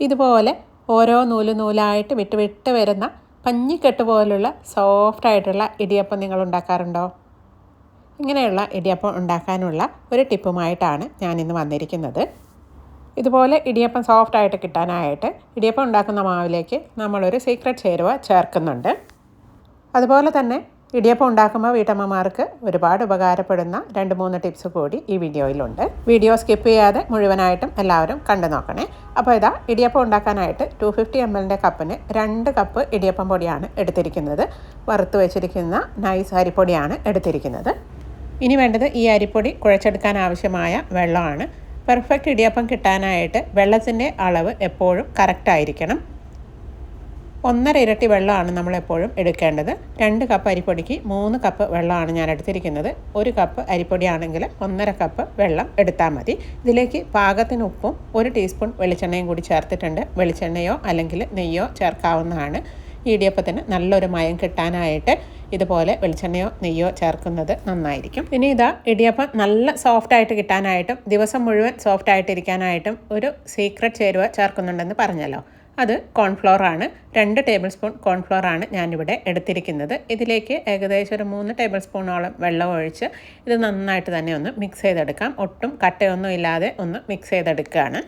ഇതുപോലെ ഓരോ നൂൽ നൂലായിട്ട് വിട്ട് വിട്ട് വരുന്ന പഞ്ഞിക്കെട്ട് പോലുള്ള സോഫ്റ്റ് ആയിട്ടുള്ള ഇടിയപ്പം നിങ്ങൾ ഉണ്ടാക്കാറുണ്ടോ? ഇങ്ങനെയുള്ള ഇടിയപ്പം ഉണ്ടാക്കാനുള്ള ഒരു ടിപ്പുമായിട്ടാണ് ഞാനിന്ന് വന്നിരിക്കുന്നത്. ഇതുപോലെ ഇടിയപ്പം സോഫ്റ്റ് ആയിട്ട് കിട്ടാനായിട്ട് ഇടിയപ്പം ഉണ്ടാക്കുന്ന മാവിലേക്ക് നമ്മളൊരു സീക്രട്ട് ചേരുവ ചേർക്കുന്നുണ്ട്. അതുപോലെ തന്നെ ഇടിയപ്പം ഉണ്ടാക്കുമ്പോൾ വീട്ടമ്മമാർക്ക് ഒരുപാട് ഉപകാരപ്പെടുന്ന രണ്ട് മൂന്ന് ടിപ്സ് കൂടി ഈ വീഡിയോയിലുണ്ട്. വീഡിയോ സ്കിപ്പ് ചെയ്യാതെ മുഴുവനായിട്ടും എല്ലാവരും കണ്ടു നോക്കണേ. അപ്പോൾ ഇതാ ഇടിയപ്പം ഉണ്ടാക്കാനായിട്ട് ടു ഫിഫ്റ്റി എം എല്ലിന്റെ കപ്പിന് രണ്ട് കപ്പ് ഇടിയപ്പം പൊടിയാണ് എടുത്തിരിക്കുന്നത്. വറുത്ത് വെച്ചിരിക്കുന്ന നൈസ് അരിപ്പൊടിയാണ് എടുത്തിരിക്കുന്നത്. ഇനി വേണ്ടത് ഈ അരിപ്പൊടി കുഴച്ചെടുക്കാൻ ആവശ്യമായ വെള്ളമാണ്. പെർഫെക്റ്റ് ഇടിയപ്പം കിട്ടാനായിട്ട് വെള്ളത്തിന്റെ അളവ് എപ്പോഴും കറക്റ്റായിരിക്കണം ഒന്നര ഇരട്ടി വെള്ളമാണ് നമ്മളെപ്പോഴും എടുക്കേണ്ടത്. രണ്ട് കപ്പ് അരിപ്പൊടിക്ക് മൂന്ന് കപ്പ് വെള്ളമാണ് ഞാൻ എടുത്തിരിക്കുന്നത്. ഒരു കപ്പ് അരിപ്പൊടിയാണെങ്കിൽ ഒന്നര കപ്പ് വെള്ളം എടുത്താൽ മതി. ഇതിലേക്ക് പാകത്തിന് ഉപ്പും ഒരു ടീസ്പൂൺ വെളിച്ചെണ്ണയും കൂടി ചേർത്തിട്ടുണ്ട്. വെളിച്ചെണ്ണയോ അല്ലെങ്കിൽ നെയ്യോ ചേർക്കാവുന്നതാണ്. ഇടിയപ്പത്തിന് നല്ലൊരു മയം കിട്ടാനായിട്ട് ഇതുപോലെ വെളിച്ചെണ്ണയോ നെയ്യോ ചേർക്കുന്നത് നന്നായിരിക്കും. ഇനി ഇതാ ഇടിയപ്പം നല്ല സോഫ്റ്റായിട്ട് കിട്ടാനായിട്ടും ദിവസം മുഴുവൻ സോഫ്റ്റ് ആയിട്ടിരിക്കാനായിട്ടും ഒരു സീക്രട്ട് ചേരുവ ചേർക്കുന്നുണ്ടെന്ന് പറഞ്ഞല്ലോ. അത് കോൺഫ്ലോർ ആണ്. രണ്ട് ടേബിൾ സ്പൂൺ കോൺഫ്ലോർ ആണ് ഞാനിവിടെ എടുത്തിരിക്കുന്നത്. ഇതിലേക്ക് ഏകദേശം ഒരു മൂന്ന് ടേബിൾ സ്പൂണോളം വെള്ളം ഒഴിച്ച് ഇത് നന്നായിട്ട് തന്നെ ഒന്ന് മിക്സ് ചെയ്തെടുക്കാം. ഒട്ടും കട്ടയൊന്നും ഇല്ലാതെ ഒന്ന് മിക്സ് ചെയ്തെടുക്കുകയാണ്.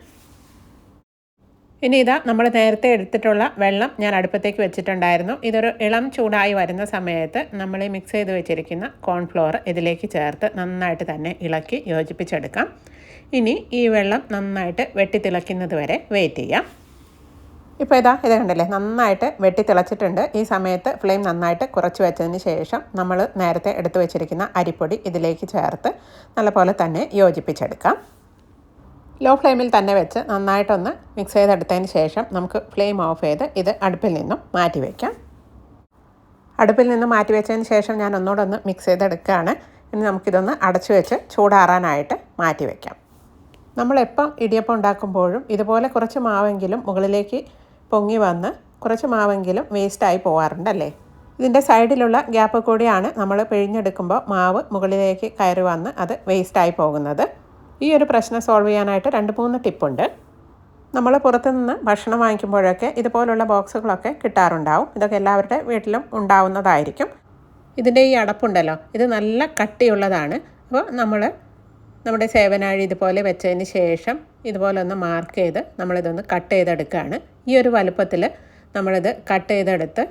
ഇനി ഇതാ നമ്മൾ നേരത്തെ എടുത്തിട്ടുള്ള വെള്ളം ഞാൻ അടുപ്പത്തേക്ക് വെച്ചിട്ടുണ്ടായിരുന്നു. ഇതൊരു ഇളം ചൂടായി വരുന്ന സമയത്ത് നമ്മൾ മിക്സ് ചെയ്ത് വെച്ചിരിക്കുന്ന കോൺഫ്ലോർ ഇതിലേക്ക് ചേർത്ത് നന്നായിട്ട് തന്നെ ഇളക്കി യോജിപ്പിച്ചെടുക്കാം. ഇനി ഈ വെള്ളം നന്നായിട്ട് വെട്ടിത്തിളയ്ക്കുന്നത് വരെ വെയിറ്റ് ചെയ്യാം. ഇപ്പോൾ ഇതാ ഇത് കണ്ടില്ലേ? നന്നായിട്ട് വെട്ടി തിളച്ചിട്ടുണ്ട്. ഈ സമയത്ത് ഫ്ലെയിം നന്നായിട്ട് കുറച്ച് വെച്ചതിന് ശേഷം നമ്മൾ നേരത്തെ എടുത്തു വെച്ചിരിക്കുന്ന അരിപ്പൊടി ഇതിലേക്ക് ചേർത്ത് നല്ലപോലെ തന്നെ യോജിപ്പിച്ചെടുക്കാം. ലോ ഫ്ലെയിമിൽ തന്നെ വെച്ച് നന്നായിട്ടൊന്ന് മിക്സ് ചെയ്തെടുത്തതിന് ശേഷം നമുക്ക് ഫ്ലെയിം ഓഫ് ചെയ്ത് ഇത് അടുപ്പിൽ നിന്നും മാറ്റി വയ്ക്കാം അടുപ്പിൽ നിന്ന് മാറ്റി വെച്ചതിന് ശേഷം ഞാൻ ഒന്നുകൂടെ ഒന്ന് മിക്സ് ചെയ്തെടുക്കുകയാണ്. ഇനി നമുക്കിതൊന്ന് അടച്ചു വെച്ച് ചൂടാറാനായിട്ട് മാറ്റി വയ്ക്കാം നമ്മളെപ്പം ഇടിയപ്പം ഉണ്ടാക്കുമ്പോഴും ഇതുപോലെ കുറച്ച് മാവെങ്കിലും മുകളിലേക്ക് പൊങ്ങി വന്ന് കുറച്ച് മാവെങ്കിലും വേസ്റ്റായി പോകാറുണ്ടല്ലേ ഇതിന്റെ സൈഡിലുള്ള ഗ്യാപ്പ് കൂടിയാണ് നമ്മൾ പിഴിഞ്ഞെടുക്കുമ്പോൾ മാവ് മുകളിലേക്ക് കയറി വന്ന് അത് വേസ്റ്റായി പോകുന്നത്. ഈ ഒരു പ്രശ്നം സോൾവ് ചെയ്യാനായിട്ട് രണ്ട് മൂന്ന് ടിപ്പുണ്ട്. നമ്മൾ പുറത്തുനിന്ന് ഭക്ഷണം വാങ്ങിക്കുമ്പോഴൊക്കെ ഇതുപോലുള്ള ബോക്സുകളൊക്കെ കിട്ടാറുണ്ടാവും. ഇതൊക്കെ എല്ലാവരുടെ വീട്ടിലും ഉണ്ടാവുന്നതായിരിക്കും. ഇതിന്റെ ഈ അടപ്പുണ്ടല്ലോ ഇത് നല്ല കട്ടിയുള്ളതാണ്. അപ്പോൾ നമ്മൾ നമ്മുടെ സേവനാഴി ഇതുപോലെ വെച്ചതിന് ശേഷം ഇതുപോലെ ഒന്ന് മാർക്ക് ചെയ്ത് നമ്മളിതൊന്ന് കട്ട് ചെയ്തെടുക്കുകയാണ് ഈ ഒരു വലുപ്പത്തിൽ നമ്മളിത് കട്ട് ചെയ്തെടുത്ത്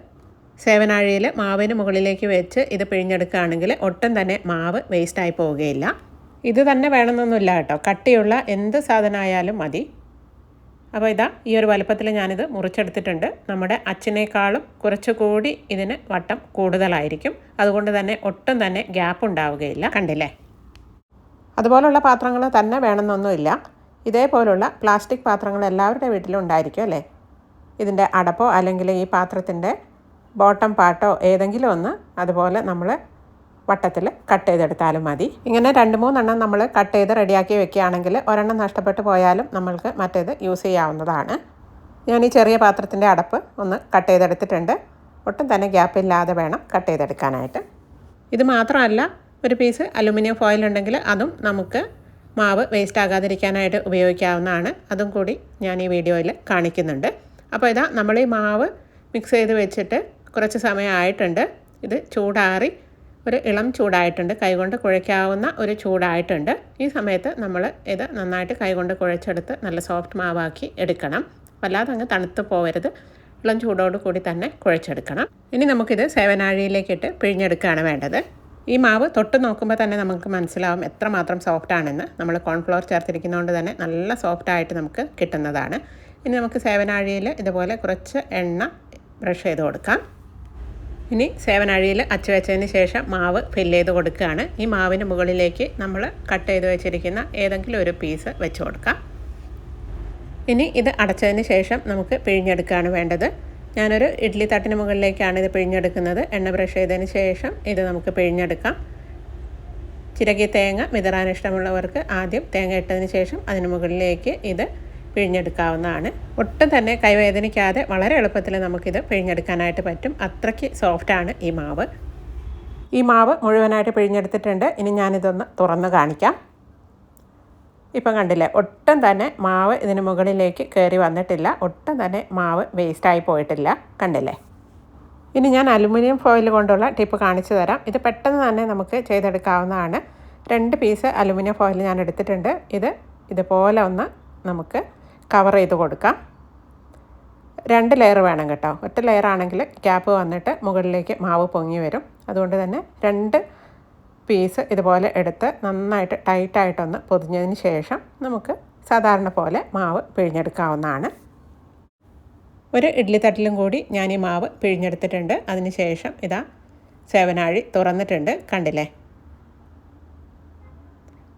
സേവനാഴിയിൽ മാവിന് മുകളിലേക്ക് വെച്ച് ഇത് പിഴിഞ്ഞെടുക്കുകയാണെങ്കിൽ ഒട്ടും തന്നെ മാവ് വേസ്റ്റായി പോവുകയില്ല. ഇത് തന്നെ വേണമെന്നൊന്നുമില്ല കേട്ടോ. കട്ടിയുള്ള എന്ത് സാധനമായാലും മതി. അപ്പോൾ ഇതാ ഈ ഒരു വലുപ്പത്തിൽ ഞാനിത് മുറിച്ചെടുത്തിട്ടുണ്ട്. നമ്മുടെ അച്ഛനേക്കാളും കുറച്ചുകൂടി ഇതിന് വട്ടം കൂടുതലായിരിക്കും. അതുകൊണ്ട് തന്നെ ഒട്ടും തന്നെ ഗ്യാപ്പ് ഉണ്ടാവുകയില്ല. കണ്ടില്ലേ? അതുപോലുള്ള പാത്രങ്ങൾ തന്നെ വേണമെന്നൊന്നുമില്ല. ഇതേപോലുള്ള പ്ലാസ്റ്റിക് പാത്രങ്ങൾ എല്ലാവരുടെ വീട്ടിലും ഉണ്ടായിരിക്കും അല്ലേ? ഇതിന്റെ അടപ്പോ അല്ലെങ്കിൽ ഈ പാത്രത്തിന്റെ ബോട്ടം പാട്ടോ ഏതെങ്കിലും ഒന്ന് അതുപോലെ നമ്മൾ വട്ടത്തിൽ കട്ട് ചെയ്തെടുത്താലും മതി. ഇങ്ങനെ രണ്ട് മൂന്നെണ്ണം നമ്മൾ കട്ട് ചെയ്ത് റെഡിയാക്കി വെക്കുകയാണെങ്കിൽ ഒരെണ്ണം നഷ്ടപ്പെട്ടു പോയാലും നമ്മൾക്ക് മറ്റേത് യൂസ് ചെയ്യാവുന്നതാണ്. ഞാൻ ഈ ചെറിയ പാത്രത്തിന്റെ അടപ്പ് ഒന്ന് കട്ട് ചെയ്തെടുത്തിട്ടുണ്ട്. ഒട്ടും തന്നെ ഗ്യാപ്പ് ഇല്ലാതെ വേണം കട്ട് ചെയ്തെടുക്കാനായിട്ട്. ഇത് മാത്രമല്ല ഒരു പീസ് അലുമിനിയം ഫോയിൽ ഉണ്ടെങ്കിൽ അതും നമുക്ക് മാവ് വേസ്റ്റ് ആകാതിരിക്കാനായിട്ട് ഉപയോഗിക്കാവുന്നതാണ്. അതും കൂടി ഞാൻ ഈ വീഡിയോയിൽ കാണിക്കുന്നുണ്ട്. അപ്പോൾ ഇതാ നമ്മൾ ഈ മാവ് മിക്സ് ചെയ്ത് വെച്ചിട്ട് കുറച്ച് സമയമായിട്ടുണ്ട്. ഇത് ചൂടാറി ഒരു ഇളം ചൂടായിട്ടുണ്ട്. കൈകൊണ്ട് കുഴയ്ക്കാവുന്ന ഒരു ചൂടായിട്ടുണ്ട്. ഈ സമയത്ത് നമ്മൾ ഇത് നന്നായിട്ട് കൈകൊണ്ട് കുഴച്ചെടുത്ത് നല്ല സോഫ്റ്റ് മാവാക്കി എടുക്കണം. വല്ലാതെ അങ്ങ് തണുത്ത് പോകരുത് ഇളം ചൂടോട് കൂടി തന്നെ കുഴച്ചെടുക്കണം. ഇനി നമുക്കിത് സേവനാഴിയിലേക്കിട്ട് പിഴിഞ്ഞെടുക്കുകയാണ് വേണ്ടത്. ഈ മാവ് തൊട്ട് നോക്കുമ്പോൾ തന്നെ നമുക്ക് മനസ്സിലാവും എത്രമാത്രം സോഫ്റ്റ് ആണെന്ന്. നമ്മൾ കോൺഫ്ലോർ ചേർത്തിരിക്കുന്നതുകൊണ്ട് തന്നെ നല്ല സോഫ്റ്റ് ആയിട്ട് നമുക്ക് കിട്ടുന്നതാണ്. ഇനി നമുക്ക് സേവനാഴിയിൽ ഇതുപോലെ കുറച്ച് എണ്ണ ബ്രഷ് ചെയ്ത് കൊടുക്കാം. ഇനി സേവനാഴിയിൽ അച്ചു വെച്ചതിന് ശേഷം മാവ് ഫില്ല് ചെയ്ത് കൊടുക്കുകയാണ്. ഈ മാവിന് മുകളിലേക്ക് നമ്മൾ കട്ട് ചെയ്ത് വെച്ചിരിക്കുന്ന ഏതെങ്കിലും ഒരു പീസ് വെച്ച് കൊടുക്കാം. ഇനി ഇത് അടച്ചതിന് ശേഷം നമുക്ക് പിഴിഞ്ഞെടുക്കുകയാണ് വേണ്ടത്. ഞാനൊരു ഇഡ്ഡലി തട്ടിന് മുകളിലേക്കാണ് ഇത് പിഴിഞ്ഞെടുക്കുന്നത്. എണ്ണ ബ്രഷ് ചെയ്തതിന് ശേഷം ഇത് നമുക്ക് പിഴിഞ്ഞെടുക്കാം. ചിരകിയ തേങ്ങ വിതറാൻ ഇഷ്ടമുള്ളവർക്ക് ആദ്യം തേങ്ങ ഇട്ടതിന് ശേഷം അതിന് മുകളിലേക്ക് ഇത് പിഴിഞ്ഞെടുക്കാവുന്നതാണ്. ഒട്ടും തന്നെ കൈവേദനിക്കാതെ വളരെ എളുപ്പത്തിൽ നമുക്കിത് പിഴിഞ്ഞെടുക്കാനായിട്ട് പറ്റും. അത്രയ്ക്ക് സോഫ്റ്റാണ് ഈ മാവ്. ഈ മാവ് മുഴുവനായിട്ട് പിഴിഞ്ഞെടുത്തിട്ടുണ്ട്. ഇനി ഞാനിതൊന്ന് തുറന്ന് കാണിക്കാം. ഇപ്പം കണ്ടില്ലേ ഒട്ടും തന്നെ മാവ് ഇതിന് മുകളിലേക്ക് കയറി വന്നിട്ടില്ല. ഒട്ടും തന്നെ മാവ് വേസ്റ്റായി പോയിട്ടില്ല. കണ്ടില്ലേ? ഇനി ഞാൻ അലുമിനിയം ഫോയിൽ കൊണ്ടുള്ള ടിപ്പ് കാണിച്ചു തരാം. ഇത് പെട്ടെന്ന് തന്നെ നമുക്ക് ചെയ്തെടുക്കാവുന്നതാണ്. രണ്ട് പീസ് അലുമിനിയം ഫോയിൽ ഞാൻ എടുത്തിട്ടുണ്ട്. ഇത് ഇതുപോലെ ഒന്ന് നമുക്ക് കവർ ചെയ്ത് കൊടുക്കാം. രണ്ട് ലെയർ വേണം കേട്ടോ. ഒറ്റ ലെയർ ആണെങ്കിൽ ക്യാപ്പ് വന്നിട്ട് മുകളിലേക്ക് മാവ് പൊങ്ങി വരും. അതുകൊണ്ട് തന്നെ രണ്ട് പീസ് ഇതുപോലെ എടുത്ത് നന്നായിട്ട് ടൈറ്റായിട്ടൊന്ന് പൊതിഞ്ഞതിന് ശേഷം നമുക്ക് സാധാരണ പോലെ മാവ് പിഴിഞ്ഞെടുക്കാവുന്നതാണ്. ഒരു ഇഡ്ഡലി തട്ടിലും കൂടി ഞാൻ ഈ മാവ് പിഴിഞ്ഞെടുത്തിട്ടുണ്ട്. അതിന് ശേഷം ഇതാ സേവനാഴി തുറന്നിട്ടുണ്ട്. കണ്ടില്ലേ?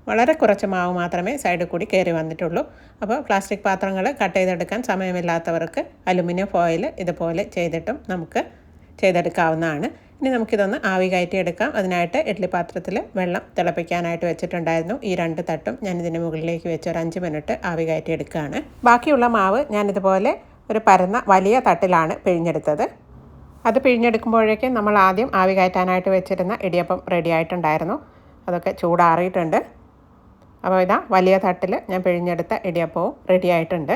വളരെ കുറച്ച് മാവ് മാത്രമേ സൈഡിൽ കൂടി കയറി വന്നിട്ടുള്ളൂ. അപ്പോൾ പ്ലാസ്റ്റിക് പാത്രങ്ങൾ കട്ട് ചെയ്തെടുക്കാൻ സമയമില്ലാത്തവർക്ക് അലുമിനിയം ഫോയിൽ ഇതുപോലെ ചെയ്തിട്ടും നമുക്ക് ചെയ്തെടുക്കാവുന്നതാണ്. ഇനി നമുക്കിതൊന്ന് ആവി കയറ്റി എടുക്കാം. അതിനായിട്ട് ഇഡ്ഡലി പാത്രത്തിൽ വെള്ളം തിളപ്പിക്കാനായിട്ട് വെച്ചിട്ടുണ്ടായിരുന്നു. ഈ രണ്ട് തട്ടും ഞാൻ ഇതിന് മുകളിലേക്ക് വെച്ച് ഒരു അഞ്ച് മിനിറ്റ് ആവി കയറ്റി എടുക്കുകയാണ്. ബാക്കിയുള്ള മാവ് ഞാനിതുപോലെ ഒരു പരന്ന വലിയ തട്ടിലാണ് പിഴിഞ്ഞെടുത്തത്. അത് പിഴിഞ്ഞെടുക്കുമ്പോഴേക്കും നമ്മൾ ആദ്യം ആവി കയറ്റാനായിട്ട് വെച്ചിരുന്ന ഇടിയപ്പം റെഡി ആയിട്ടുണ്ടായിരുന്നു. അതൊക്കെ ചൂടാറിയിട്ടുണ്ട്. അപ്പോൾ ഇതാ വലിയ തട്ടിൽ ഞാൻ പിഴിഞ്ഞെടുത്ത ഇടിയപ്പവും റെഡി ആയിട്ടുണ്ട്.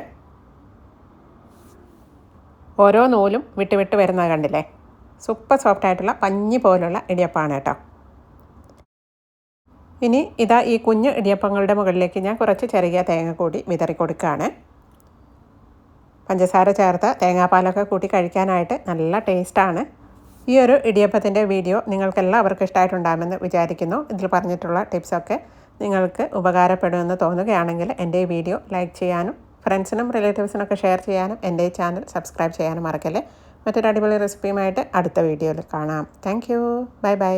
ഓരോ നൂലും വിട്ട് വിട്ട് വരുന്നത് കണ്ടില്ലേ? സൂപ്പർ സോഫ്റ്റ് ആയിട്ടുള്ള പഞ്ഞി പോലുള്ള ഇടിയപ്പമാണ് കേട്ടോ. ഇനി ഇതാ ഈ കുഞ്ഞു ഇടിയപ്പങ്ങളുടെ മുകളിലേക്ക് ഞാൻ കുറച്ച് ചെറിയ തേങ്ങ കൂടി വിതറി കൊടുക്കുകയാണ്. പഞ്ചസാര ചേർത്ത് തേങ്ങാപ്പാലൊക്കെ കൂട്ടി കഴിക്കാനായിട്ട് നല്ല ടേസ്റ്റാണ്. ഈ ഒരു ഇടിയപ്പത്തിന്റെ വീഡിയോ നിങ്ങൾക്കെല്ലാവർക്കും ഇഷ്ടമായിട്ടുണ്ടാകുമെന്ന് വിചാരിക്കുന്നു. ഇതിൽ പറഞ്ഞിട്ടുള്ള ടിപ്സൊക്കെ നിങ്ങൾക്ക് ഉപകാരപ്പെടുമെന്ന് തോന്നുകയാണെങ്കിൽ എന്റെ ഈ വീഡിയോ ലൈക്ക് ചെയ്യാനും ഫ്രണ്ട്സിനും റിലേറ്റീവ്സിനൊക്കെ ഷെയർ ചെയ്യാനും എന്റെ ഈ ചാനൽ സബ്സ്ക്രൈബ് ചെയ്യാനും മറക്കല്ലേ. മറ്റൊരു അടിപൊളി റെസിപ്പിയുമായിട്ട് അടുത്ത വീഡിയോയിൽ കാണാം. Thank you bye bye